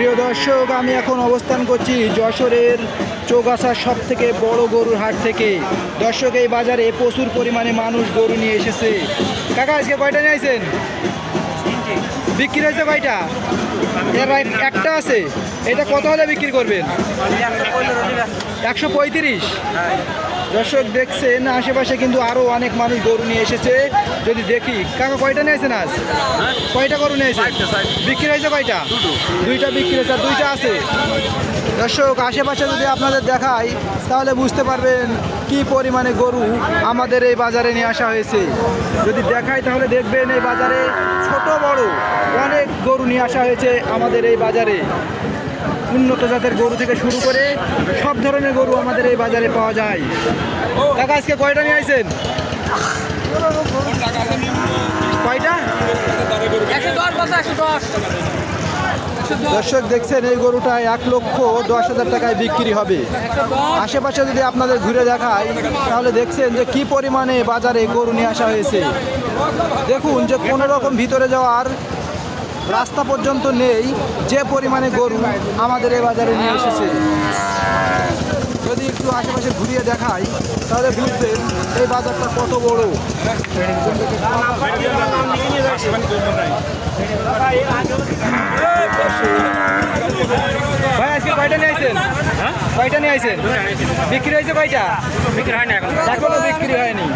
প্রিয় দর্শক, আমি এখন অবস্থান করছি যশোরের চৌগাছার সব থেকে বড় গরুর হাট থেকে। দর্শক, এই বাজারে প্রচুর পরিমাণে মানুষ গরু নিয়ে এসেছে। কাকা, আজকে কয়টা নিয়ে আইছেন? বিক্রি হয়েছে কয়টা? একটা আছে। এটা কত হলে বিক্রি করবেন? একশো পঁয়ত্রিশ। দর্শক দেখছেন আশেপাশে কিন্তু আরও অনেক মানুষ গরু নিয়ে এসেছে। যদি দেখি কাকা কয়টা নিয়েছেন আজ? কয়টা গরু নিয়েছে বিক্রি হয়েছে কয়টা? দুইটা বিক্রি হয়েছে আর দুইটা আছে। দর্শক আশেপাশে যদি আপনাদের দেখাই তাহলে বুঝতে পারবেন কি পরিমাণে গরু আমাদের এই বাজারে নিয়ে আসা হয়েছে। যদি দেখাই তাহলে দেখবেন এই বাজারে ছোট বড় অনেক গরু নিয়ে আসা হয়েছে আমাদের এই বাজারে। উন্নত জাতের গরু থেকে শুরু করে সব ধরনের গরু আমাদের এই বাজারে পাওয়া যায়। কাকা আজকে কয়টা নিয়ে আইছেন? কয়টা? দর্শক দেখছেন এই গরুটা এক লক্ষ দশ হাজার টাকায় বিক্রি হবে। আশেপাশে যদি আপনাদের ঘুরে দেখায় তাহলে দেখছেন যে কি পরিমাণে বাজারে গরু নিয়ে আসা হয়েছে। দেখুন যে কোনো রকম ভিতরে যাওয়ার রাস্তা পর্যন্ত নেই যে পরিমাণে গরু আমাদের এই বাজারে নিয়ে এসেছে। যদি একটু আশেপাশে ঘুরিয়ে দেখাই তাহলে বুঝবেন এই বাজারটা কত বড়। ভাই আজকে কয়টা নিয়ে আইছেন? কয়টা নিয়ে আইছেন? বিক্রি হয়েছে কয়টা? বিক্রি হয় এখনও বিক্রি হয়নি।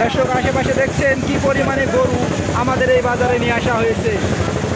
দর্শক আশেপাশে দেখছেন কি পরিমাণে গরু আমাদের এই বাজারে নিয়ে আসা হয়েছে।